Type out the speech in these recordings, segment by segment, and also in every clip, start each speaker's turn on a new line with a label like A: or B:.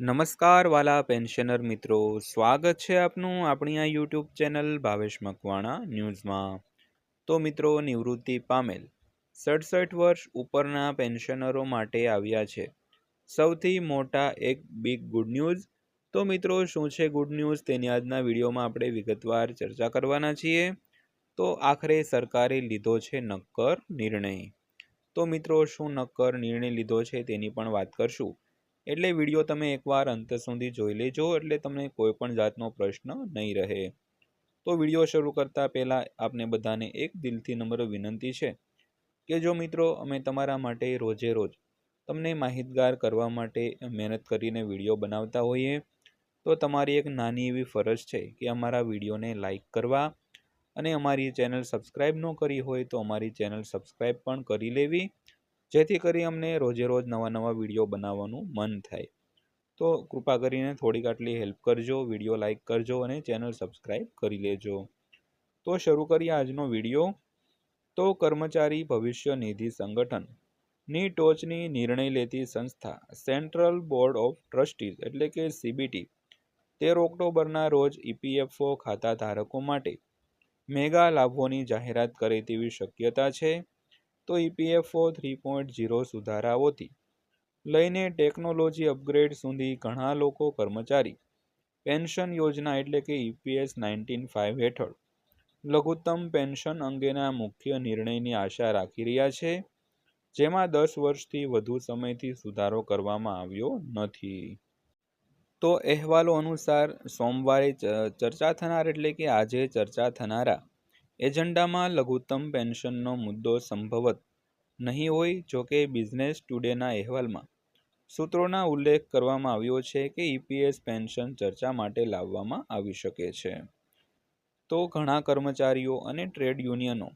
A: નમસ્કાર વાલા પેન્શનર મિત્રો. સ્વાગત છે આપનું આપણી આ યુટ્યુબ ચેનલ ભાવેશ મકવાણા ન્યૂઝમાં. તો મિત્રો, નિવૃત્તિ પામેલ સડસઠ વર્ષ ઉપરના પેન્શનરો માટે આવ્યા છે. સૌથી મોટા એક બિગ ગુડ ન્યૂઝ તો મિત્રો, શું છે ગુડ ન્યૂઝ તેની આજના વિડીયોમાં આપણે વિગતવાર ચર્ચા કરવાના છીએ. તો આખરે સરકારે લીધો છે નક્કર નિર્ણય. તો મિત્રો, શું નક્કર નિર્ણય લીધો છે તેની પણ વાત કરશું. એટલે વીડિયો તમે એકવાર અંત સુધી જોઈ લેજો, એટલે તમને કોઈ પણ જાતનો પ્રશ્ન નહીં રહે. તો વીડિયો શરૂ કરતાં પહેલાં આપને બધાને એક દિલથી નમ્ર વિનંતી છે કે જો મિત્રો અમે તમારા માટે રોજે રોજ તમને માહિતગાર કરવા માટે મહેનત કરીને વીડિયો બનાવતા હોઈએ, તો તમારી એક નાની એવી ફરજ છે કે અમારા વિડીયોને લાઈક કરવા અને અમારી ચેનલ સબસ્ક્રાઈબ ન કરી હોય તો અમારી ચેનલ સબસ્ક્રાઈબ પણ કરી લેવી. જેથી કરી અમને રોજે રોજ નવા નવા વીડિયો બનાવવાનું મન થાય. તો કૃપા કરીને થોડીક આટલી હેલ્પ કરજો, વીડિયો લાઇક કરજો અને ચેનલ સબસ્ક્રાઈબ કરી લેજો. તો શરૂ કરીએ આજનો વીડિયો. તો કર્મચારી ભવિષ્ય નિધિ સંગઠન. ની ટોચની નિર્ણય લેતી સંસ્થા, સેન્ટ્રલ બોર્ડ ઓફ ટ્રસ્ટીઝ એટલે કે સીબીટી. તેર ઓક્ટોબરના રોજ ઈપીએફઓ ખાતા ધારકો માટે મેગા લાભોની જાહેરાત કરે તેવી શક્યતા છે. તો ઈપીએફઓ થ્રી પોઈન્ટ ઝીરો સુધારાઓથી લઈને ટેકનોલોજી અપગ્રેડ સુધી ઘણા લોકો કર્મચારી, પેન્શન યોજના એટલે કે ઈપીએસ નાઇન્ટીન ફાઇવ હેઠળ લઘુત્તમ પેન્શન અંગેના મુખ્ય નિર્ણયની આશા રાખી રહ્યા છે, જેમાં દસ વર્ષથી વધુ સમયથી સુધારો કરવામાં આવ્યો નથી. તો અહેવાલો અનુસાર સોમવારે ચર્ચા થનાર એટલે કે આજે ચર્ચા થનારા એજન્ડામાં લઘુત્તમ પેન્શનનો મુદ્દો સંભવત નહીં હોય જોકે બિઝનેસ ટુડેના અહેવાલમાં સૂત્રોના ઉલ્લેખ કરવામાં આવ્યો છે કે ઈપીએસ પેન્શન ચર્ચા માટે લાવવામાં આવી શકે છે. તો ઘણા કર્મચારીઓ અને ટ્રેડ યુનિયનો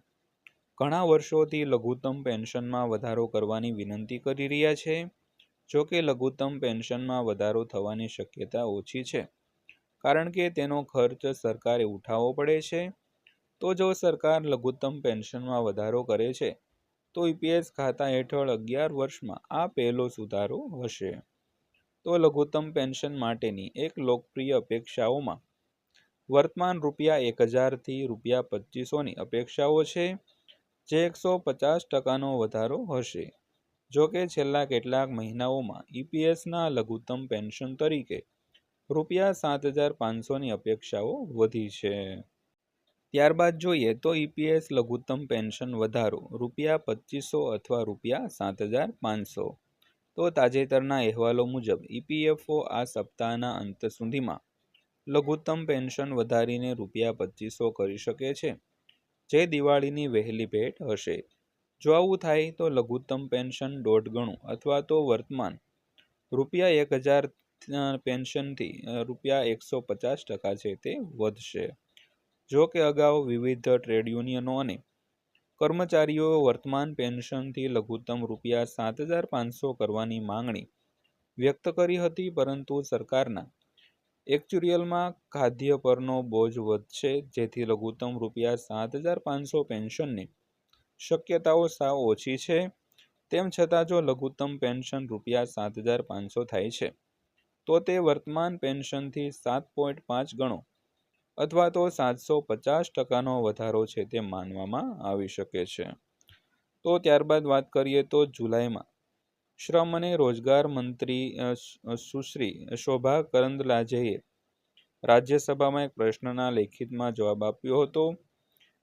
A: ઘણા વર્ષોથી લઘુત્તમ પેન્શનમાં વધારો કરવાની વિનંતી કરી રહ્યા છે. જો કે લઘુત્તમ પેન્શનમાં વધારો થવાની શક્યતા ઓછી છે, કારણ કે તેનો ખર્ચ સરકારે ઉઠાવવો પડે છે. તો જો સરકાર લઘુત્તમ પેન્શનમાં વધારો કરે છે, તો ઈપીએસ ખાતા હેઠળ અગિયાર વર્ષમાં આ પહેલો સુધારો હશે. તો લઘુત્તમ પેન્શન માટેની એક લોકપ્રિય અપેક્ષાઓમાં વર્તમાન રૂપિયા એક હજારથી રૂપિયા પચીસોની અપેક્ષાઓ છે, જે એકસો પચાસ ટકાનો વધારો હશે. જો કે છેલ્લા કેટલાક મહિનાઓમાં ઈપીએસના લઘુત્તમ પેન્શન તરીકે રૂપિયા સાત હજાર પાંચસોની અપેક્ષાઓ વધી છે. ત્યારબાદ જોઈએ તો ઈપીએસ લઘુત્તમ પેન્શન વધારો, રૂપિયા પચીસો અથવા રૂપિયા સાત હજાર પાંચસો. તો તાજેતરના અહેવાલો મુજબ ઈપીએફઓ આ સપ્તાહના અંત સુધીમાં લઘુત્તમ પેન્શન વધારીને રૂપિયા પચીસો કરી શકે છે. જે દિવાળીની વહેલી ભેટ હશે. જો આવું થાય તો લઘુત્તમ પેન્શન દોઢ ગણું અથવા તો વર્તમાન રૂપિયા એક હજાર પેન્શનથી રૂપિયા એકસો પચાસ ટકા છે તે વધશે. જો કે અગાઉ વિવિધ ટ્રેડ યુનિયનો અને કર્મચારીઓ વર્તમાન પેન્શનથી લઘુત્તમ રૂપિયા સાત હજાર પાંચસો કરવાની માંગણી વ્યક્ત કરી હતી, પરંતુ સરકારના એકચ્યુરિયલમાં ખાદ્ય પરનો બોજ વધશે, જેથી લઘુત્તમ રૂપિયા સાત હજાર પાંચસો પેન્શનની શક્યતાઓ સાવ ઓછી છે. તેમ છતાં જો લઘુત્તમ પેન્શન રૂપિયા સાત હજાર પાંચસો થાય છે, તો તે વર્તમાન પેન્શનથી સાત પોઈન્ટ પાંચ ગણો અથવા તો સાતસો પચાસ ટકાનો વધારો છે તે માનવામાં આવી શકે છે. તો ત્યારબાદ વાત કરીએ તો જુલાઈમાં. શ્રમ અને રોજગાર મંત્રી સુશ્રી શોભા કરંદલાજેએ રાજ્યસભામાં એક પ્રશ્નના લેખિતમાં જવાબ આપ્યો હતો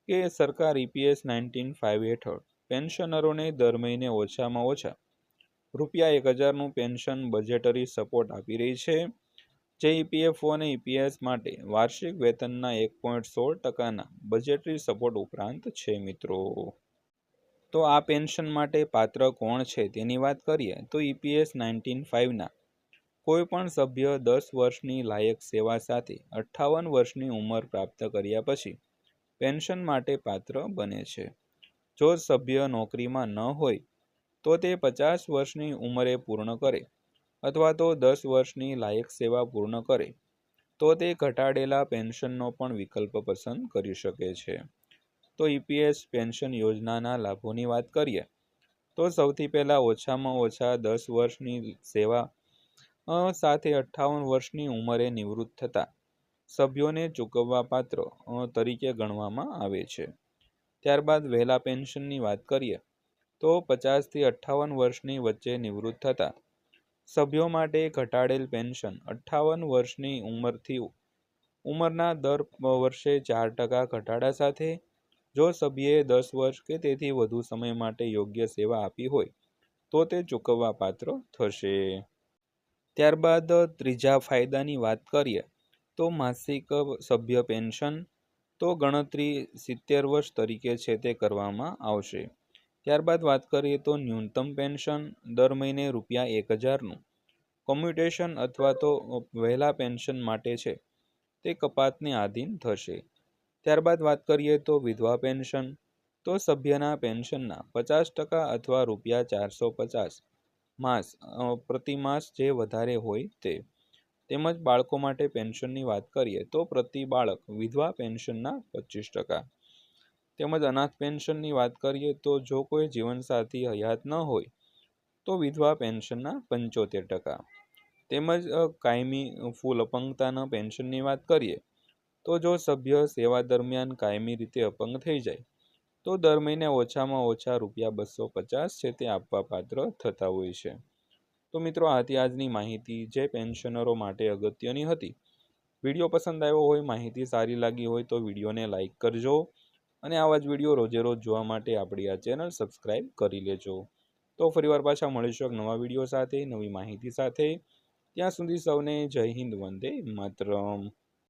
A: કે સરકાર ઈપીએસ નાઇન્ટીન ફાઇવ હેઠળ પેન્શનરોને દર મહિને ઓછામાં ઓછા રૂપિયા એક હજારનું પેન્શન બજેટરી સપોર્ટ આપી રહી છે. જે ઈપીએફઓ અને ઈપીએસ માટે વાર્ષિક વેતનના એક પોઈન્ટ સોળ ટકાના બજેટરી સપોર્ટ ઉપરાંત છે મિત્રો. તો આ પેન્શન માટે પાત્ર કોણ છે તેની વાત કરીએ તો ઈપીએસ નાઇન્ટીન ફાઇવના કોઈ પણ સભ્ય દસ વર્ષની લાયક સેવા સાથે અઠ્ઠાવન વર્ષની ઉંમર પ્રાપ્ત કર્યા પછી પેન્શન માટે પાત્ર બને છે. જો સભ્ય નોકરીમાં ન હોય તો તે પચાસ વર્ષની ઉંમરે પૂર્ણ કરે. અથવા તો દસ વર્ષની લાયક સેવા પૂર્ણ કરે, તો તે ઘટાડેલા પેન્શનનો પણ વિકલ્પ પસંદ કરી શકે છે. તો ઈપીએસ પેન્શન યોજનાના લાભોની વાત કરીએ, તો સૌથી પહેલાં ઓછામાં ઓછા દસ વર્ષની સેવા સાથે અઠ્ઠાવન વર્ષની ઉંમરે નિવૃત્ત થતા સભ્યોને ચૂકવવા પાત્ર તરીકે ગણવામાં આવે છે. ત્યારબાદ વહેલા પેન્શનની વાત કરીએ, તો પચાસથી અઠ્ઠાવન વર્ષની વચ્ચે નિવૃત્ત થતા સભ્યો માટે ઘટાડેલ પેન્શન. અઠ્ઠાવન વર્ષની ઉંમરથી ઉંમરના દર વર્ષે ચાર ટકા ઘટાડા સાથે, જો સભ્યે દસ વર્ષ કે તેથી વધુ સમય માટે યોગ્ય સેવા આપી હોય, તો તે ચૂકવવા પાત્ર થશે. ત્યારબાદ ત્રીજા ફાયદાની વાત કરીએ, તો માસિક સભ્ય પેન્શન, તો ગણતરી સિત્તેર વર્ષ તરીકે છે તે કરવામાં આવશે. ત્યારબાદ વાત કરીએ તો ન્યૂનતમ પેન્શન દર મહિને રૂપિયા એક હજારનું. કોમ્યુટેશન અથવા તો વહેલા પેન્શન માટે છે. તે કપાતને આધીન થશે. ત્યારબાદ વાત કરીએ તો વિધવા પેન્શન. તો સભ્યના પેન્શનના પચાસ ટકા અથવા રૂપિયા ચારસો પચાસ માસ પ્રતિમાસ પ્રતિ માસ જે વધારે હોય તે. તેમજ બાળકો માટે પેન્શનની વાત કરીએ તો પ્રતિ બાળક વિધવા પેન્શનના પચીસ ટકા. તેમજ અનાથ પેન્શનની વાત કરીએ તો જો કોઈ જીવનસાથી હયાત ન હોય, તો વિધવા પેન્શનના પંચોતેર ટકા. તેમજ કાયમી ફૂલ અપંગતાના પેન્શનની વાત કરીએ, તો જો સભ્ય સેવા દરમિયાન કાયમી રીતે અપંગ થઈ જાય, તો દર મહિને ઓછામાં ઓછા રૂપિયા બસો પચાસ છે તે આપવા પાત્ર થતા હોય છે. તો મિત્રો, આથી આજની માહિતી જે પેન્શનરો માટે અગત્યની હતી. વીડિયો પસંદ આવ્યો હોય, માહિતી સારી લાગી હોય તો વિડીયોને લાઇક કરજો અને આવા જ વીડિયો રોજે રોજ જોવા માટે આપણી આ ચેનલ સબસ્ક્રાઈબ કરી લેજો. તો ફરીવાર પાછા મળીશું એક નવા વીડિયો સાથે, નવી માહિતી સાથે. ત્યાં સુધી સૌને જય હિન્દ, વંદે માતરમ.